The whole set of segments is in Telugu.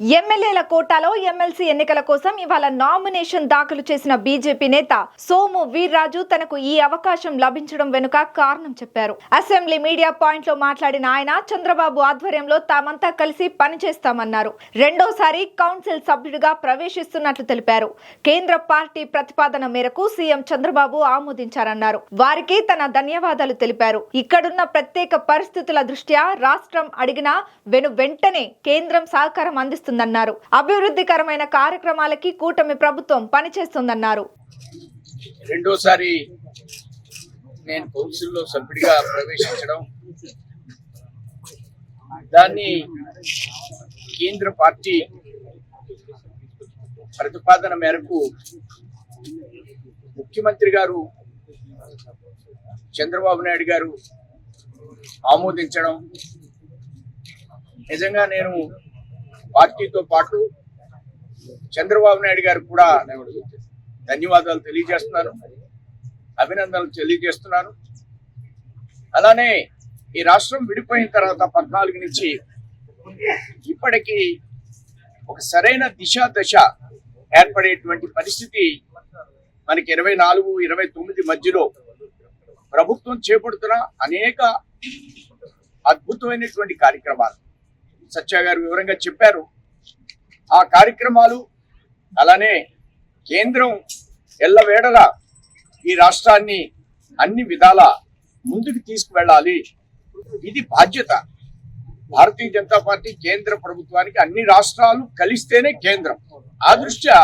ఎమ్మెల్యేల కోటాలో ఎమ్మెల్సీ ఎన్నికల కోసం ఇవాళ నామినేషన్ దాఖలు చేసిన బీజేపీ నేత సోము వీర్రాజు తనకు ఈ అవకాశం లభించడం వెనుక కారణం చెప్పారు. అసెంబ్లీ మీడియా పాయింట్లో మాట్లాడిన ఆయన చంద్రబాబు ఆధ్వర్యంలో తామంతా కలిసి పనిచేస్తామన్నారు. రెండోసారి కౌన్సిల్ సభ్యుడిగా ప్రవేశిస్తున్నట్లు తెలిపారు. కేంద్ర పార్టీ ప్రతిపాదన మేరకు సీఎం చంద్రబాబు ఆమోదించారన్నారు. వారికి తన ధన్యవాదాలు తెలిపారు. ఇక్కడున్న ప్రత్యేక పరిస్థితుల దృష్ట్యా రాష్ట్రం అడిగినా వెను వెంటనే కేంద్రం సహకారం చేస్తుందన్నారు. అభివృద్ధికరమైన కార్యక్రమాలకి కూటమి ప్రభుత్వం పనిచేస్తుందన్నారు. రెండోసారి నేను కౌన్సిల్లో సభ్యుడిగా ప్రవేశించడం దాన్ని కేంద్ర పార్టీ ప్రతిపాదన మేరకు ముఖ్యమంత్రి గారు చంద్రబాబు నాయుడు గారు ఆమోదించడం నిజంగా నేను పార్టీతో పాటు చంద్రబాబు నాయుడు గారు కూడా ధన్యవాదాలు తెలియజేస్తున్నాను అభినందనలు తెలియజేస్తున్నాను. అలానే ఈ రాష్ట్రం విడిపోయిన తర్వాత పద్నాలుగు నుంచి ఇప్పటికీ ఒక సరైన దిశ దశ ఏర్పడేటువంటి పరిస్థితి మనకి ఇరవై నాలుగు ఇరవై తొమ్మిది మధ్యలో ప్రభుత్వం చేపడుతున్న అనేక అద్భుతమైనటువంటి కార్యక్రమాలు. సత్య గారు వివరంగా చెప్పారు. ఆ కార్యక్రమాలు అలానే కేంద్రం ఎల్లవేడలా ఈ రాష్ట్రాన్ని అన్ని విధాల ముందుకు తీసుకువెళ్ళాలి. ఇది బాధ్యత. భారతీయ జనతా పార్టీ కేంద్ర ప్రభుత్వానికి అన్ని రాష్ట్రాలు కలిస్తేనే కేంద్రం. ఆ దృష్ట్యా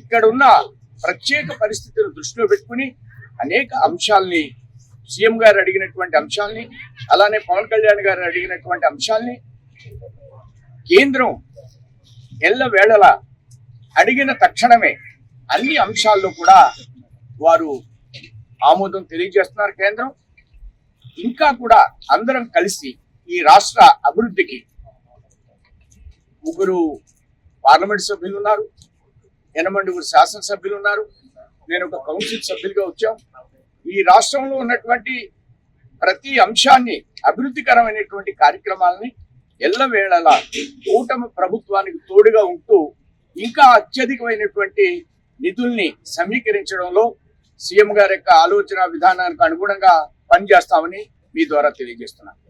ఇక్కడున్న ప్రత్యేక పరిస్థితులను దృష్టిలో పెట్టుకుని అనేక అంశాల్ని సీఎం గారు అడిగినటువంటి అంశాల్ని అలానే పవన్ కళ్యాణ్ గారు అడిగినటువంటి అంశాల్ని కేంద్రం ఎల్లవేళలా అడిగిన తక్షణమే అన్ని అంశాల్లో కూడా వారు ఆమోదం తెలియజేస్తున్నారు కేంద్రం. ఇంకా కూడా అందరం కలిసి ఈ రాష్ట్ర అభివృద్ధికి ముగ్గురు పార్లమెంట్ సభ్యులు ఉన్నారు ఎనమండుగురు శాసనసభ్యులు ఉన్నారు నేను ఒక కౌన్సిల్ సభ్యులుగా వచ్చాం. ఈ రాష్ట్రంలో ఉన్నటువంటి ప్రతి అంశాన్ని అభివృద్ధికరమైనటువంటి కార్యక్రమాలని ఎల్లవేళలా కూటమి ప్రభుత్వానికి తోడుగా ఉంటూ ఇంకా అత్యధికమైనటువంటి నిధుల్ని సమీకరించడంలో సీఎం గారి యొక్క ఆలోచన విధానానికి అనుగుణంగా పనిచేస్తామని మీ ద్వారా తెలియజేస్తున్నాను.